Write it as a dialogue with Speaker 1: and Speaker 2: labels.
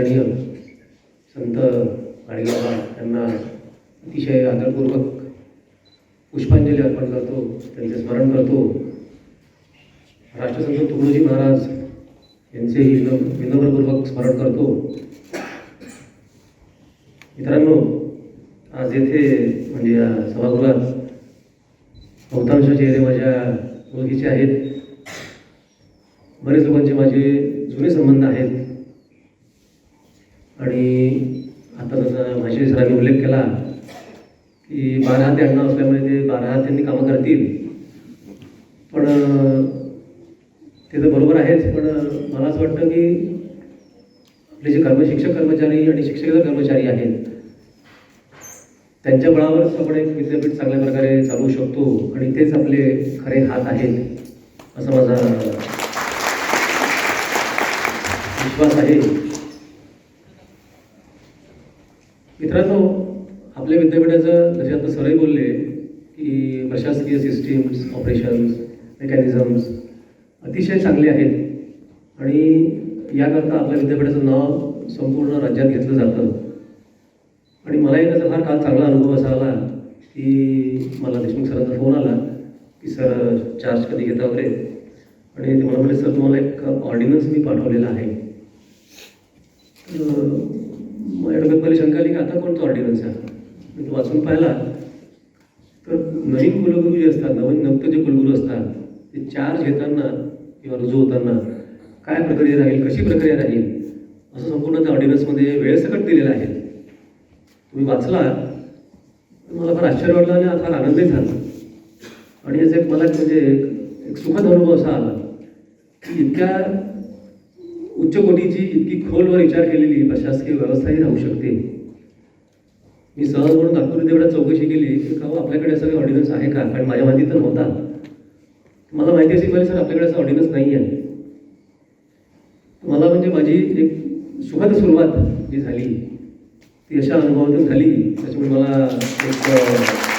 Speaker 1: आदरणीय संत गाडगेबाबा यांना अतिशय आदरपूर्वक पुष्पांजली अर्पण करतो त्यांचे स्मरण करतो. राष्ट्रसंत तुकडोजी महाराज यांचेही विनम्रपूर्वक स्मरण करतो. मित्रांनो आज येथे म्हणजे या सभागृहात बहुतांश चेहरे माझ्या ओळखीचे आहेत. बरेच लोकांचे माझे जुने संबंध आहेत. आणि आता जसा माझे सरांनी उल्लेख केला की बारा हाती अण्णा असल्यामुळे ते बारा हात कामं करतील. पण ते तर बरोबर आहेच पण मला असं वाटतं की आपले जे कर्म शिक्षक कर्मचारी आणि शिक्षकेतर कर्मचारी आहेत त्यांच्या बळावरच आपण एक विद्यापीठ चांगल्या प्रकारे चालवू शकतो आणि तेच आपले खरे हात आहेत असं माझा विश्वास आहे. मित्रांनो आपल्या विद्यापीठाचं जसे आता सरही बोलले की प्रशासकीय सिस्टीम्स ऑपरेशन्स मेकॅनिझम्स अतिशय चांगले आहेत. आणि याकरता आपल्या विद्यापीठाचं नाव संपूर्ण राज्यात घेतलं जातं. आणि मलाही त्याचा फार काल चांगला अनुभव असा आला की मला देशमुख सरांचा फोन आला की सर चार्ज कधी घेता वगैरे? आणि ते मला म्हटले सर तुम्हाला एक ऑर्डिनन्स मी पाठवलेला आहे. डोक्यात मला शंका आली की आता कोणता ऑर्डिनन्स आहे? मी वाचून पाहिला. तर नवीन कुलगुरू जे असतात नवीन नक्त जे कुलगुरू असतात ते चार्ज घेताना किंवा रुजू होताना काय प्रक्रिया राहील कशी प्रक्रिया राहील असं संपूर्ण त्या ऑर्डिनन्समध्ये वेळेसकट दिलेलं आहे. तुम्ही वाचला तर मला फार आश्चर्य वाटलं आणि फार आनंदही झाला. आणि याचा एक मला एक म्हणजे एक- एक सुखद अनुभव असा आला की इतक्या उच्च कोटीची इतकी खोलवर विचार केलेली प्रशासकीय व्यवस्थाही राहू शकते. मी सहज म्हणून नागपूर तेवढ्या चौकशी केली की का हो, आपल्याकडे असा काही ऑर्डिनन्स आहे का? कारण माझ्या माहिती तर होता. मला माहिती असेल पाहिजे सर आपल्याकडे असं ऑर्डिनन्स नाही आहे. मला म्हणजे माझी एक सुखद सुरुवात जी झाली ती अशा अनुभवातून झाली. त्याच्यामुळे मला एक